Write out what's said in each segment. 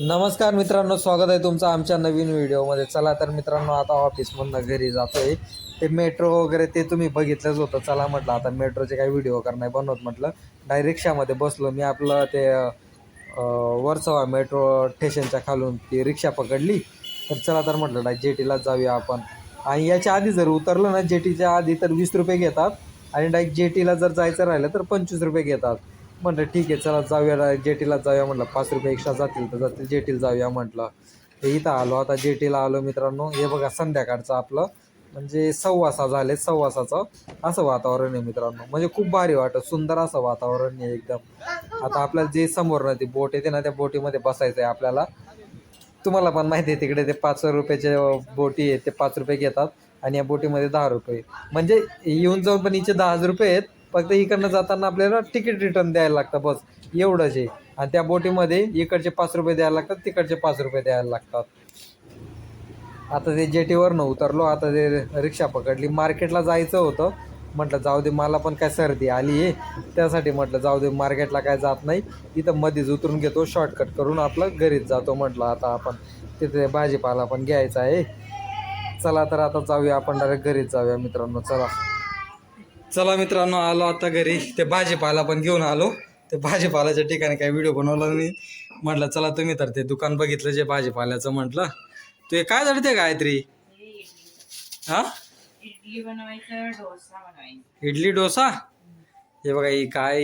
नमस्कार मित्रांनो स्वागत आहे तुमचं आमच्या नवीन व्हिडिओमध्ये. चला तर मित्रांनो आता ऑफिसमधनं घरी जातोय. ते मेट्रो वगैरे ते तुम्ही बघितलंच होतं. चला म्हटलं आता मेट्रोचे काही व्हिडिओ करणार बनवत म्हटलं. डायरेक्ट रिक्षामध्ये बसलो. मी आपलं ते अं, मेट्रो स्टेशनच्या खालून ती रिक्षा पकडली. तर चला तर म्हटलं डाय जेटीलाच जाऊया आपण. आणि याच्या आधी जर उतरलं ना जेटीच्या आधी तर वीस रुपये घेतात. आणि डायरेक्ट जेटीला जर जायचं राहिलं तर पंचवीस रुपये घेतात. म्हटलं ठीक आहे चला जाऊया जेटीला जेटीलाच जाऊया म्हटलं पाच रुपये एक्स्ट्रा जातील तर जातील जेटीला जाऊया म्हटलं. हे इथं आलो. आता जेटीला आलो मित्रांनो. हे बघा संध्याकाळचं आपलं. म्हणजे सव्वासा झाले सव्वासाचं असं वातावरण आहे मित्रांनो. म्हणजे खूप भारी वाटत. सुंदर असं वातावरण आहे एकदम. आता आपल्याला जे समोर ना ती बोट येते ना त्या बोटीमध्ये बसायचं आहे आपल्याला. तुम्हाला पण माहिती आहे तिकडे ते पाच रुपयाचे बोटी आहेत ते पाच रुपये घेतात आणि या बोटीमध्ये दहा रुपये. म्हणजे येऊन जाऊन पण हिचे दहा हजार रुपये आहेत. फक्त इकडनं जाताना आपल्याला तिकीट रिटर्न द्यायला लागतं बस. एवढंच आहे. आणि त्या बोटीमध्ये इकडचे पाच रुपये द्यायला लागतात तिकडचे पाच रुपये द्यायला लागतात. आता ते जेटीवरनं उतरलो आता ते रिक्षा पकडली. मार्केटला जायचं होतं. म्हटलं जाऊ दे मला पण काय सर्दी आली आहे. त्यासाठी म्हटलं जाऊ दे मार्केटला काय जात नाही. इथं मध्येच उतरून घेतो शॉर्टकट करून आपलं घरीच जातो. म्हटलं आता आपण तिथे भाजीपाला पण घ्यायचा आहे. चला तर आता जाऊया आपण डायरेक्ट घरीच जाऊया मित्रांनो चला. चला मित्रांनो आलो आता घरी. ते भाजीपाला पण घेऊन आलो. ते भाजीपाल्याच्या ठिकाणी काही व्हिडिओ बनवला नाही. म्हटलं चला तुम्ही तर ते दुकान बघितलं जे भाजीपाल्याचं म्हटलं. ते काय जडते गायत्री? हा? इडली डोसा बनवायचा. इडली डोसा? हे बघा ही काय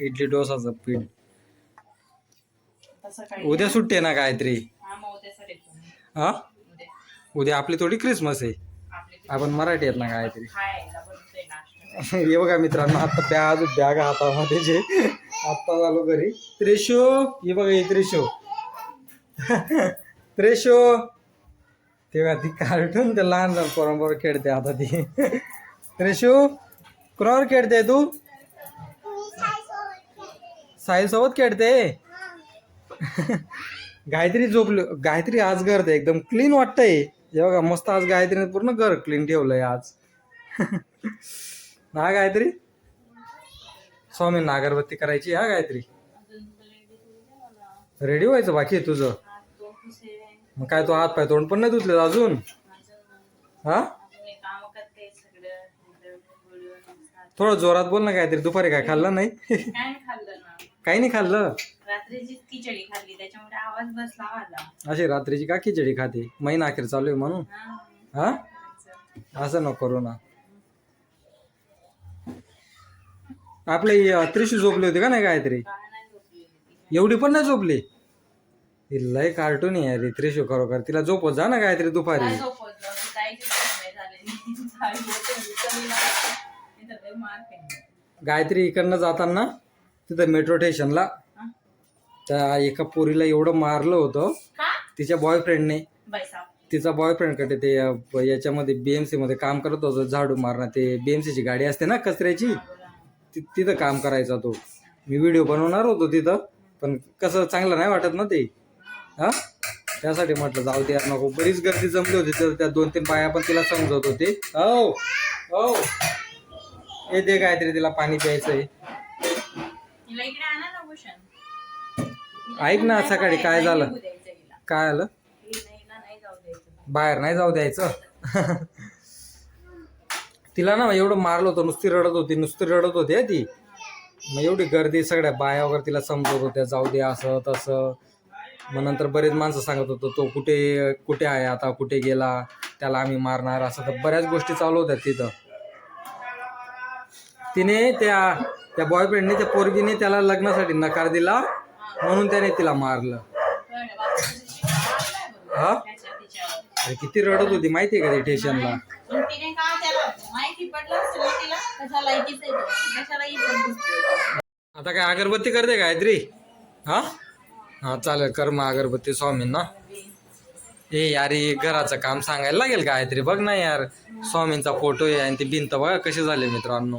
इडली डोसाचं पीठ. उद्या सुट्टी आहे ना गायत्री? हा उद्या आपली थोडी क्रिसमस आहे. आपण मराठी आहेत ना गायत्री? हे बघा मित्रांनो आता प्याज बॅग हातामध्ये जे आत्ता झालो घरी. त्रेशो हे बघा हे त्रेशो. त्रेशो. तेव्हा ती कार्टून ते लहान लहान पोरांबरोबर खेळते आता ती. त्रेशो कुणावर खेळते तू? साई सोबत खेळते? गायत्री झोपली गायत्री आज करते एकदम क्लीन वाटतंय. हे बघा मस्त आज गायत्रीने पूर्ण घर क्लीन ठेवलंय आज. ना गायत्री? स्वामींना अगरबत्ती करायची हा गायत्री? रेडी व्हायचं बाकी आहे तुझं? मग काय तो हात पाय तोंड पण नाही धुतले अजून? हा? थोडं जोरात बोल ना काहीतरी दुपारी काय खाल्लं नाही? काही नाही खाल्लं. खिचडी खाल्ली त्याच्यामुळे आवाज बसला माझा अशी रात्रीची का खिचडी खाते? महिना अखेर चालू आहे म्हणून. हा. हा? असं नको करू ना. आपले त्रिशू झोपली होती का नाही गायत्री? ती. एवढी पण नाही झोपली? ही लय कार्टून आहे अरे त्रिशू खरोखर. तिला झोपत जा ना गायत्री दुपारी. गायत्री इकडनं जाताना तिथं मेट्रो स्टेशनला? त्या एका पोरीला एवढं मारलं होतं. तिच्या बॉयफ्रेंडने तिचा बॉयफ्रेंडकडे ते अं, याच्यामध्ये बीएमसी मध्ये काम करत होतं झाडू मारणं. ते BMC ची गाडी असते ना कचऱ्याची? ति- तिथं काम करायचा तो. मी व्हिडिओ बनवणार होतो तिथं पण कसं चांगलं नाही वाटत ना ते. हा? त्यासाठी म्हटलं जाऊ दे यार नको. बरीच गर्दी जमली होती तर त्या दोन तीन बाया पण तिला समजवत होते. हो हो. हे दे काहीतरी तिला पाणी प्यायचंय. ऐक ना सकाळी काय झालं. काय आलं. बाहेर नाही जाऊ द्यायचं. तिला ना एवढं मारलं होतं नुसती रडत होती नुसती रडत होती ती. मग एवढी गर्दी सगळ्या बाया वगैरे तिला समजत होत्या जाऊ दे असं तसं. मग नंतर बरेच माणसं सांगत होतं तो कुठे कुठे आहे आता कुठे गेला? त्याला आम्ही मारणार असं. तर बऱ्याच गोष्टी चालू होत्या तिथं. तिने त्या त्या बॉयफ्रेंडने त्या पोरगीने त्याला लग्नासाठी नकार दिला म्हणून त्याने तिला मारलं. हा. अरे किती रडत होती माहिती आहे का ते स्टेशनला पण तिने का त्याला माहिती पडलं असेल ना तिला कशाला इथेच आहे तो. कशाला इथं दिसतोय. आता काय अगरबत्ती करते गायत्री हा? हा चालेल कर मग अगरबत्ती स्वामींना. ए यार हे घराचं काम सांगायला लागेल गायत्री बघ ना यार स्वामींचा फोटो आहे आणि ती भिंत बघा कशी झाले मित्रांनो.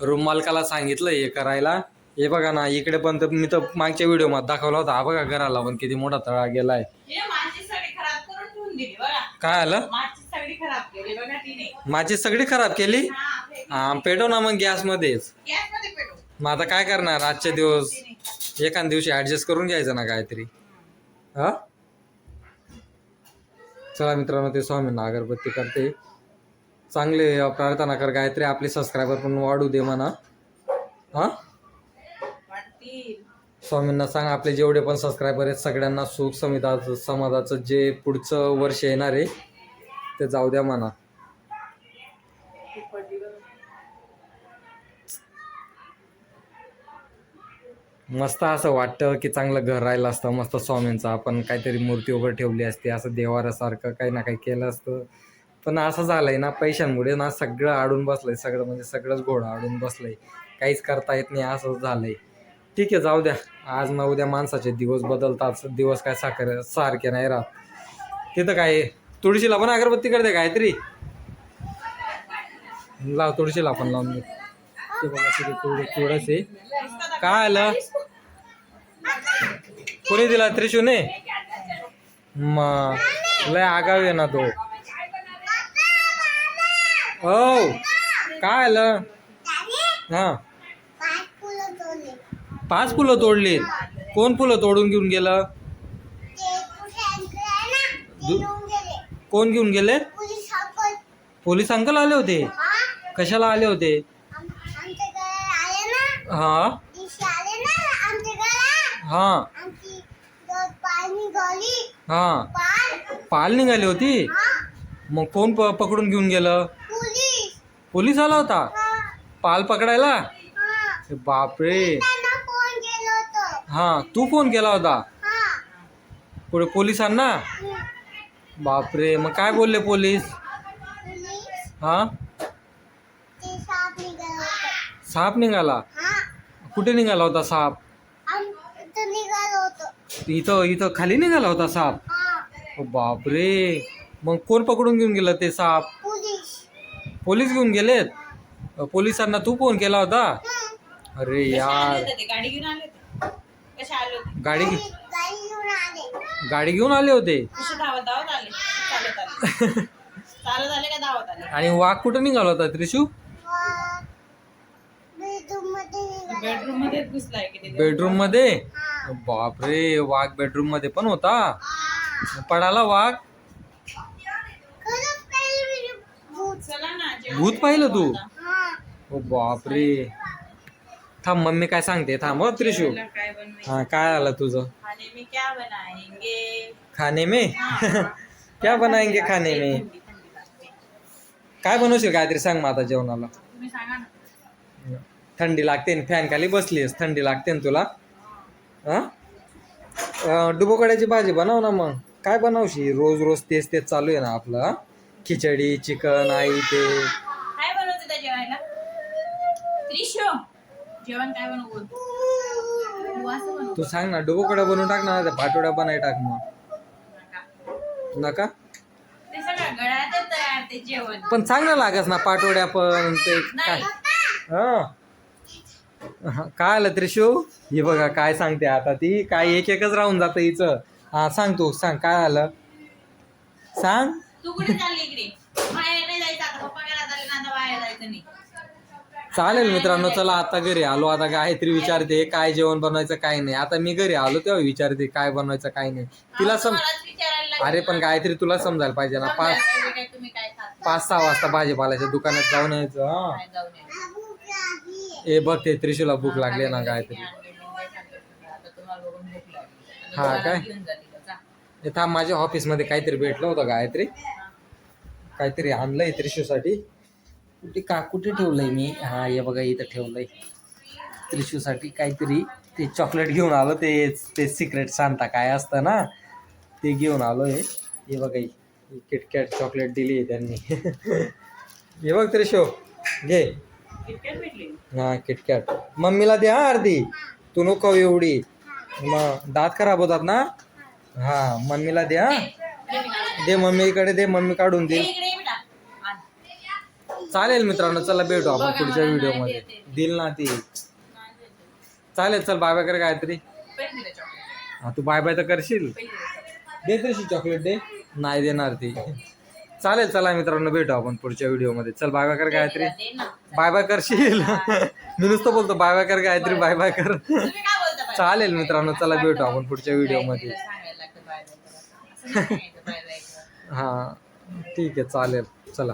रूम मालकाला सांगितलं हे करायला. हे बघा ना इकडे पण तर मी तर मागच्या व्हिडिओमध्ये दाखवला होता. हा बघा घराला पण किती मोठा तळा गेलाय. काय आलं? माझी सगळी खराब केली हा पेटव ना मग गॅसमध्येच गॅसमध्ये पेटव. मग आता काय करणार? आजच्या दिवस एखाद दिवशी ऍडजस्ट करून घ्यायचं ना काहीतरी. हा. चला मित्रांनो ते स्वामींना अगरबत्ती करते. चांगले प्रार्थना कर गायत्री आपले सबस्क्रायबर पण वाढू दे म्हणा. हा? स्वामींना सांग आपले जेवढे पण सबस्क्रायबर आहेत सगळ्यांना सुख समिताचं समाजाचं जे पुढचं वर्ष येणार आहे ते जाऊ द्या म्हणा ती पडली बघ. मस्त असं वाटतं की चांगलं घर राहिलं असतं मस्त स्वामींचं. आपण काहीतरी मूर्ती वगैरे ठेवली असते असं देवारासारखं काही ना काही केलं असतं. पण असं झालंय ना पैशांमुळे ना सगळं आडून बसलंय. सगळं म्हणजे सगळंच घोडं आडून बसलंय. काहीच करता येत नाही असंच झालंय. ठीक आहे जाऊ द्या. आज ना उद्या माणसाचे दिवस बदलतात दिवस काय साखर सारखे नाही राहत. तिथं काय आहे? तुळशीला पण अगरबत्ती करते काहीतरी. लाव तुळशीला पण लावून ते बघा तिथे आहे. काय आलं? कोणी दिला त्रिशूने? मग लय आगाव आहे ना तो. हो. काय आलं? हा. पाच फुलं तोडली कोण फुलं तोडून घेऊन गेलं? कोण घेऊन गेले? पोलीस अंकल आले होते. कशाला आले होते? हा। हा। हा। पाल। निघाली होती? मग कोण पकडून घेऊन गेलं? पोलीस। आला होता? पाल पकडायला? बापरे! हा तू फ़ोन केला होता? पुढे पोलिसांना? बापरे मग काय बोलले पोलीस? हा? साप निघाला कुठे निघाला होता साप? इथं इथं खाली निघाला होता साप? ओ बापरे. मग कोण पकडून घेऊन गेलं ते साप? पोलीस. घेऊन गेलेत? पोलिसांना तू फोन केला होता? अरे यार? गाडी गाडी घे- गाडी घेऊन आले. होते? कसे धावत धावत आले? चालत आले. चालत आले का धावत आले? आणि वाघ कुठं निघाला होता त्रिशू? बेडरूममध्ये घुसलाय किती बेडरूममध्ये? बापरे वाघ बेडरूममध्ये पण होता? पडाला वाघ? चला ना जेवण भूत पाहिलं तू. ओ बापरे. थांब मम्मी काय सांगते? थांब हो त्रिशू. जेवायला काय बनवायचं? हा काय आलं तुझं? खाने में क्या बनाएंगे? खाने में? क्या बनाएंगे खाने में? थंडी थंडी लागते. काय बनवशील? काहीतरी सांग मग आता जेवणाला. तुम्ही सांगा ना. थंडी लागते फॅन खाली बसलीस थंडी लागते ना तुला? हा? डुबोकड्याची भाजी बनव ना मग. काय बनवशी रोज रोज तेच तेच चालू आहे ना आपलं? खिचडी चिकन आई ते. काय बनवते त्या जेवायला? त्रिशो. जेवण काय बनवू? बोल. तू सांग ना डुबोकड्या बनवून टाक ना पाटोड्या बनाय टाक मग. नका. पण चांगलं लागस ना पाटोड्या पण ते काय? हा, काय आलं त्रिशू? ही बघा काय सांगते आता ती. काय एक एकच राहून जातं हिचं. हा सांग तू सांग काय आलं? सांग. तू कुठे चालली इकडे? बाहेर नाही जायचं आता. पप्पा घरात आले ना आता बाहेर जायचं नाही. चालेल मित्रांनो चला आता घरी आलो. आता गायत्री विचारते काय जेवण बनवायचं काय नाही. आता मी घरी आलो तेव्हा विचारते काय बनवायचं काय नाही. तिला सम मलाच विचारायला लागलं. अरे पण गायत्री तुला समजायला पाहिजे ना. पाच समजायला पाहिजे काय तुम्ही काय खाता पाच सहा वाजता भाजीपाल्याच्या दुकानात जाऊन यायचं हा. काय जाऊन या. ए बघ ते त्रिशूला भूक लागली ना. आता हा काय? हे थांब माझ्या ऑफिसमध्ये काहीतरी भेटलं होतं गायत्री. काहीतरी आणलंय त्रिशूसाठी. कुठे का कुठे ठेवलंय मी? हा हे बघा इथं ठेवलंय. त्रिशूसाठी काहीतरी ते चॉकलेट घेऊन आलो ते ते सिक्रेट सांगता काय असतं ना ते घेऊन आलोय हे बघा ही किटकॅट चॉकलेट दिली त्यांनी. हे बघ त्रिशू घे. किटकॅट भेटली? हा किटकॅट मम्मीला दे हा अर्धी. तू नको एवढी. मग दात खराब होतात ना? हा मम्मीला दे हा. दे मम्मीकडे दे मम्मी काढून दे. चालेल मित्रांनो चला भेटू आपण पुढच्या मला व्हिडिओ नाही मध्ये. देते. दिल ना ती. चालेल चल बाय बाय कर chocolate. हा तू बाय बाय तर करशील. दे तशी चॉकलेट दे. नाही देणार ती. चालेल चला मित्रांनो भेटू आपण पुढच्या व्हिडिओमध्ये चल बाय बाय कर गायत्री. बाय बाय करशील? मी नुसतं बोलतो बाय बाय कर गायत्री बाय बाय कर? चालेल मित्रांनो चला भेटू आपण पुढच्या व्हिडिओमध्ये सांगायला लागतं बाहेर जायचं असं नाही सांगायचं बाहेर जायचं हां ठीक आहे चालेल. चला.